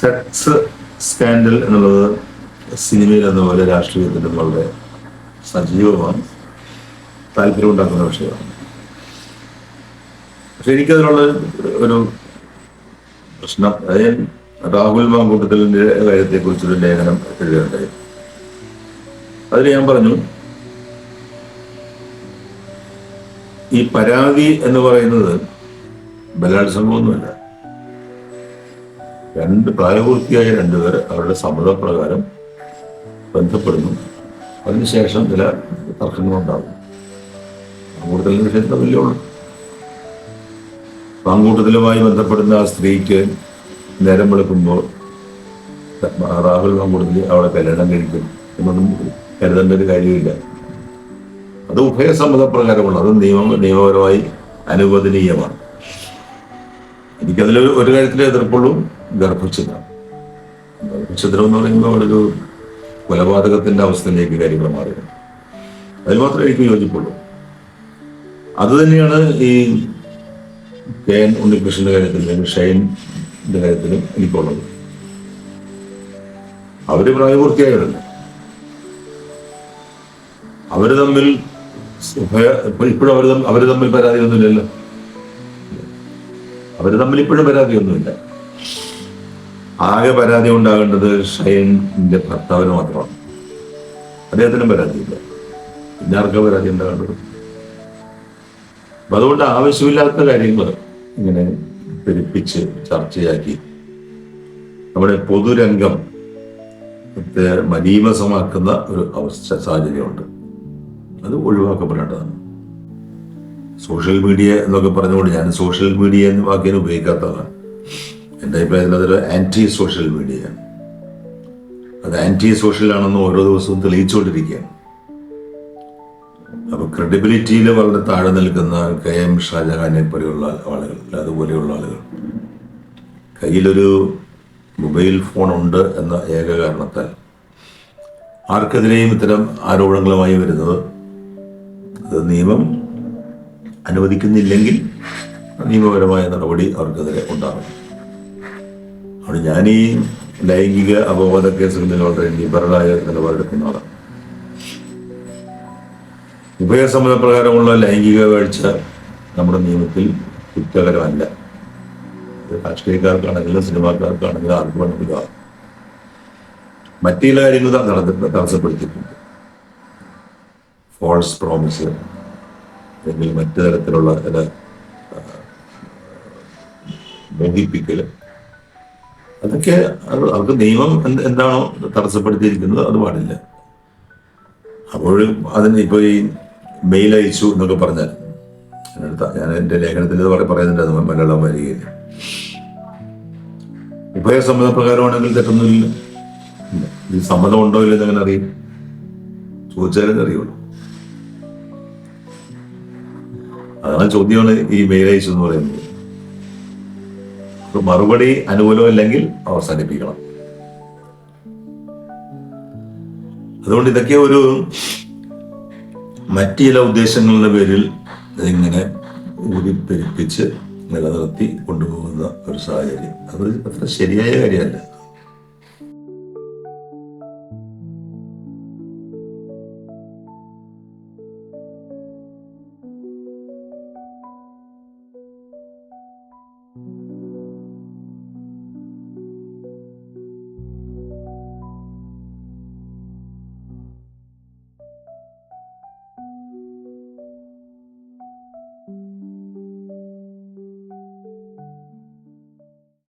Sex scandal എന്നുള്ളത് സിനിമയിൽ എന്ന പോലെ രാഷ്ട്രീയത്തിലും വളരെ സജീവമാണ് താല്പര്യമുണ്ടാക്കുന്ന വിഷയമാണ്. പക്ഷെ എനിക്കതിനുള്ള ഒരു പ്രശ്നം അതായത് രാഹുൽ മാങ്കൂട്ടത്തിലിന്റെ കാര്യത്തെക്കുറിച്ചൊരു ലേഖനം എഴുതുകയുണ്ടായി അതിൽ ഞാൻ പറഞ്ഞു ഈ പരാതി എന്ന് പറയുന്നത് ബലാത്സംഗമൊന്നുമല്ല. രണ്ട് പ്രായപൂർത്തിയായ രണ്ടുപേർ അവരുടെ സമ്മതപ്രകാരം ബന്ധപ്പെടുന്നു. അതിനുശേഷം ചില തർക്കങ്ങളുണ്ടാകും പാങ്കൂട്ടലിന്റെ വിഷയത്തിൽ വലിയ പാങ്കൂട്ടത്തിലുമായി ബന്ധപ്പെടുന്ന ആ സ്ത്രീക്ക് നേരം വെളുക്കുമ്പോൾ രാഹുൽ പാങ്കൂട്ടത്തിൽ അവളെ കല്യാണം കഴിക്കും എന്നൊന്നും കരുതേണ്ട ഒരു കാര്യമില്ല. അത് ഉഭയസമ്മതപ്രകാരമുള്ള അത് നിയമ നിയമപരമായി അനുവദനീയമാണ്. എനിക്കതിൽ ഒരു- കാര്യത്തിലേ എതിർപ്പുള്ളൂ ഗർഭഛിദ്രം ഗർഭഛിദ്രം എന്ന് പറയുമ്പോൾ ഒരു കൊലപാതകത്തിന്റെ അവസ്ഥയിലേക്ക് കാര്യങ്ങൾ മാറുക അതിൽ മാത്രമേ എനിക്ക് യോജിപ്പുള്ളൂ. അത് തന്നെയാണ് ഈ കെ എൻ ഉണ്ണികൃഷ്ണന്റെ കാര്യത്തിൽ അല്ലെങ്കിൽ ഷൈന്റെ കാര്യത്തിലും എനിക്കുള്ളത്. അവർ പ്രായപൂർത്തിയായവരല്ല. അവർ തമ്മിൽ ഇപ്പോഴും അവർ അവർ തമ്മിൽ പരാതിയൊന്നുമില്ലല്ലോ അവർ തമ്മിൽ ഇപ്പോഴും പരാതിയൊന്നുമില്ല. ആകെ പരാതി ഉണ്ടാകേണ്ടത് ഷൈന്റെ ഭർത്താവിന് മാത്രമാണ്. അദ്ദേഹത്തിനും പരാതിയില്ല. പിന്നെ ആർക്കാ പരാതി ഉണ്ടാകേണ്ടത്? അപ്പൊ അതുകൊണ്ട് ആവശ്യമില്ലാത്ത കാര്യങ്ങൾ ഇങ്ങനെ പെരുപ്പിച്ച് ചർച്ചയാക്കി. നമ്മുടെ പൊതുരംഗം മലീമസമാക്കുന്ന ഒരു അവസ്ഥ സാഹചര്യമുണ്ട്. അത് ഒഴിവാക്കപ്പെടേണ്ടതാണ്. സോഷ്യൽ മീഡിയ എന്നൊക്കെ പറഞ്ഞുകൊണ്ട് ഞാൻ സോഷ്യൽ മീഡിയ എന്ന വാക്കിന് ഉപയോഗിക്കാത്തതാണ്. എന്റെ അഭിപ്രായത്തിൽ അതൊരു ആന്റി സോഷ്യൽ മീഡിയ അത് ആന്റി സോഷ്യൽ ആണെന്ന് ഓരോ ദിവസവും തെളിയിച്ചുകൊണ്ടിരിക്കുകയാണ്. അപ്പൊ ക്രെഡിബിലിറ്റിയിൽ വളരെ താഴെ നിൽക്കുന്ന കെ എം ഷാജഹാനെ പോലെയുള്ള ആളുകൾ അതുപോലെയുള്ള ആളുകൾ. കയ്യിലൊരു മൊബൈൽ ഫോൺ ഉണ്ട് എന്ന ഏക കാരണത്താൽ ആർക്കെതിരെയും ഇത്തരം ആരോപണങ്ങളുമായി വരുന്നത്? അത് നിയമം അനുവദിക്കുന്നില്ലെങ്കിൽ നിയമപരമായ നടപടി അവർക്കെതിരെ ഉണ്ടാകും. അവിടെ ഞാൻ ഈ ലൈംഗിക അപവാദ കേസുകളിൽ വളരെ ലിബറലായ നിലപാടെടുക്കുന്ന ആളാണ്. ഉഭയസമ്മതപ്രകാരമുള്ള ലൈംഗിക വീഴ്ച നമ്മുടെ നിയമത്തിൽ കുറ്റകരമല്ല. രാഷ്ട്രീയക്കാർക്കാണെങ്കിലും സിനിമാക്കാർക്കാണെങ്കിലും ആർക്ക് വേണമെങ്കിലും ആകും. മറ്റു കാര്യങ്ങൾ തടസ്സപ്പെടുത്തിയിട്ടുണ്ട്. ഫോൾസ് പ്രോമിസ് അല്ലെങ്കിൽ മറ്റു തരത്തിലുള്ള ചില മോഹിപ്പിക്കൽ. അതൊക്കെ അത് അവർക്ക് നിയമം എന്ത് എന്താണോ തടസ്സപ്പെടുത്തിയിരിക്കുന്നത് അത് പാടില്ല. അപ്പോഴും അതിന് ഇപ്പോൾ ഈ മെയിൽ അയച്ചു എന്നൊക്കെ പറഞ്ഞാൽ ഞാൻ എന്റെ ലേഖനത്തിൽ ഇത് പറയുന്നുണ്ടായിരുന്നു മലയാളം വരികയില്ല ഉഭയ സമ്മതപ്രകാരമാണെങ്കിൽ തെറ്റൊന്നുമില്ല. ഈ സമ്മതം ഉണ്ടോ ഇല്ലെന്ന് എങ്ങനെ അറിയും? ചോദിച്ചാലേ അറിയുള്ളൂ. അതാണ് ചോദ്യമാണ് ഈ മെയിൽ അയച്ചു എന്ന് പറയുന്നത് മറുപടി അനുകൂലമല്ലെങ്കിൽ അവസാനിപ്പിക്കണം. അതുകൊണ്ട് ഇതൊക്കെ ഒരു മറ്റു ചില ഉദ്ദേശങ്ങളുടെ പേരിൽ ഇതിങ്ങനെ ഊതിപ്പെരുപ്പിച്ച് നിലനിർത്തി കൊണ്ടുപോകുന്ന ഒരു സാഹചര്യം. അത് അത്ര ശരിയായ കാര്യമല്ല.